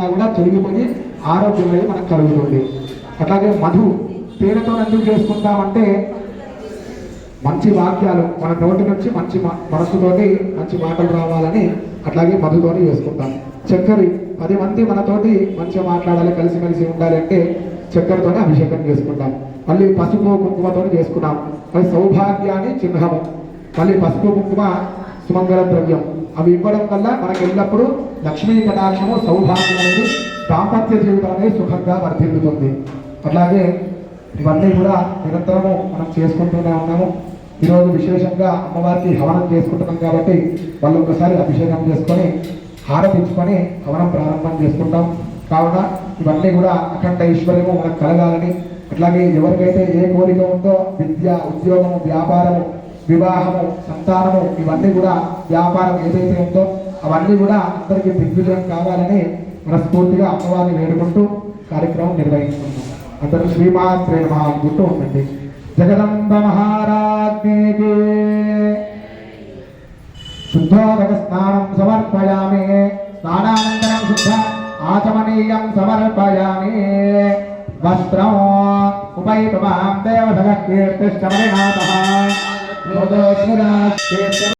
కూడా తొలగిపోయి ఆరోగ్యం అనేది మనకు కలుగుతుంది. అట్లాగే మధు పేరుతో ఎందుకు చేసుకుంటామంటే మంచి వాక్యాలు మన నోటి నుంచి మంచి మనసుతోటి మంచి మాటలు రావాలని అట్లాగే మధుతోని చేసుకుంటాం. చక్కెర పది మంది మనతోటి మంచిగా మాట్లాడాలి కలిసిమెలిసి ఉండాలి అంటే చక్కెరతోనే అభిషేకం చేసుకుంటాం. మళ్ళీ పసుపు కుంకుమతో చేసుకున్నాం మళ్ళీ సౌభాగ్యాన్ని చిహ్నము. మళ్ళీ పసుపు కుంకుమ సుమంగళ ద్రవ్యం అవి ఇవ్వడం వల్ల మనకు ఎల్లప్పుడూ లక్ష్మీ కటాక్షము సౌభాగ్యం అనేది దాంపత్య జీవితం అనేది సుఖంగా వర్ధిల్లుతుంది. అట్లాగే ఇవన్నీ కూడా నిరంతరము మనం చేసుకుంటూనే ఉన్నాము. ఈరోజు విశేషంగా అమ్మవారికి హవనం చేసుకుంటున్నాం కాబట్టి వాళ్ళు ఒకసారి అభిషేకం చేసుకొని హారతించుకొని హవనం ప్రారంభం చేసుకుంటాం. కావున ఇవన్నీ కూడా అఖండ ఐశ్వర్యము మనకు కలగాలని అట్లాగే ఎవరికైతే ఏ కోరిక ఉందో విద్య ఉద్యోగము వ్యాపారము వివాహము సంతానము ఇవన్నీ కూడా వ్యాపారం ఏదైతే ఉందో అవన్నీ కూడా అందరికీ దిగ్విజయం కావాలని మనస్ఫూర్తిగా అమ్మవారిని వేడుకుంటూ కార్యక్రమం నిర్వహించుకుంటాం అందరూ శ్రీమాత్రే నమః అనుకుంటూ ఉండండి. జగదంబ మహారాజ్ఞేకి శుద్ధోదక స్నానం సమర్పయామి. స్నానానంతరం శుద్ధ ఆచమనీయం సమర్పయామి. వస్త్రం ఉపైతమాం దేవసగ కీర్తిశ్చమరినాథ Gracias.